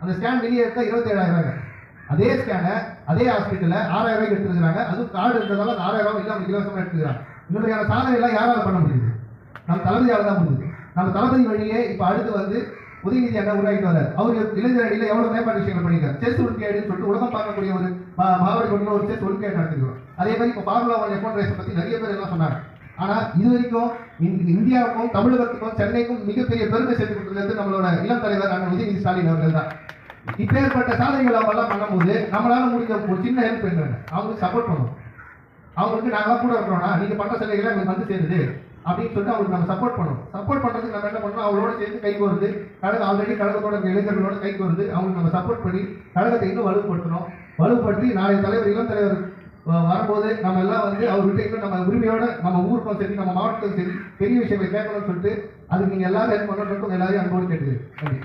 அந்த ஸ்கேன் வெளியே எடுத்தால் இருபத்தேழாயிரம் ரூபாய் அதே ஸ்கேனை அதே ஹாஸ்பிட்டலில் ஆறாயிரம் ரூபாய்க்கு எடுத்துருக்காங்க அதுவும் கார்டு இருந்ததால அந்த ஆறாயிரம் ரூபாய் இல்லாமல் இலவசமாக எடுத்துக்கிறாங்க. இந்த மாதிரியான சாதனை எல்லாம் யாரால் பண்ண முடியுது? நம்ம தளபதியால் தான் முடியுது. நம்ம தளபதி வழியே இப்போ அடுத்து வந்து உதயநிதி அண்ணா உருவாக்கிட்டு வரார் அவர் இளைஞர் அடியில் எவ்வளோ மேம்பாட்டு விஷயங்கள் பண்ணியிருக்காரு? செஸ் ஒலிம்பியாடுன்னு சொல்லிட்டு உலகம் பார்க்கக்கூடிய ஒரு மா- மாவட்ட ஒரு செஸ் ஒலிம்பியாடு நடத்திருக்கிறோம். அதே மாதிரி இப்போ ஃபார்முலா ஒன் எஃபோன் ரேஸை பற்றி நிறைய பேர் எல்லாம் சொன்னாங்க. ஆனா இது வரைக்கும் இந்தியாவுக்கும் தமிழகத்துக்கும் சென்னைக்கும் மிகப்பெரிய பெருமை சேர்த்து கொடுத்தது நம்மளோட இளம் தலைவர் அண்ணன் உதயநிதி ஸ்டாலின் அவர்கள் தான். இப்பேற்பட்ட சாதனைகள் அவங்க பண்ணும்போது நம்மளால முடிஞ்ச ஒரு சின்ன ஹெல்ப் என்னன்னு? அவங்களுக்கு சப்போர்ட் பண்ணணும் அவங்களுக்கு நாங்களாம் கூட இருக்கிறோம்னா நீங்க பண்ற சிலைகளை எங்களுக்கு வந்து சேருது அப்படின்னு சொல்லிட்டு அவங்களுக்கு நம்ம சப்போர்ட் பண்ணணும் சப்போர்ட் பண்றதுக்கு நம்ம என்ன பண்ணணும்? அவங்களோட சேர்ந்து கை வருது. கழகம் ஆல்ரெடி கழகத்தோட இளைஞர்களோட கைக்கு வருது. அவங்களுக்கு நம்ம சப்போர்ட் பண்ணி கழகத்தை இன்னும் வலுப்படுத்தணும். வலுப்படுத்தி நாளைய தலைவர் இளம் தலைவர் வரும்போது நம்ம எல்லாம் வந்து அவர்கிட்ட நம்ம உரிமையோட நம்ம ஊருக்கும் சரி நம்ம மாவட்டத்துக்கும் சரி பெரிய விஷயங்களை கேட்கணும்னு சொல்லிட்டு அதுக்கு நீங்கள் எல்லாரும் ஹெல்ப் பண்ணணும்னு சொல்லிட்டு எல்லாரையும் அன்போடு கேட்டுக்கிறேன். நன்றி.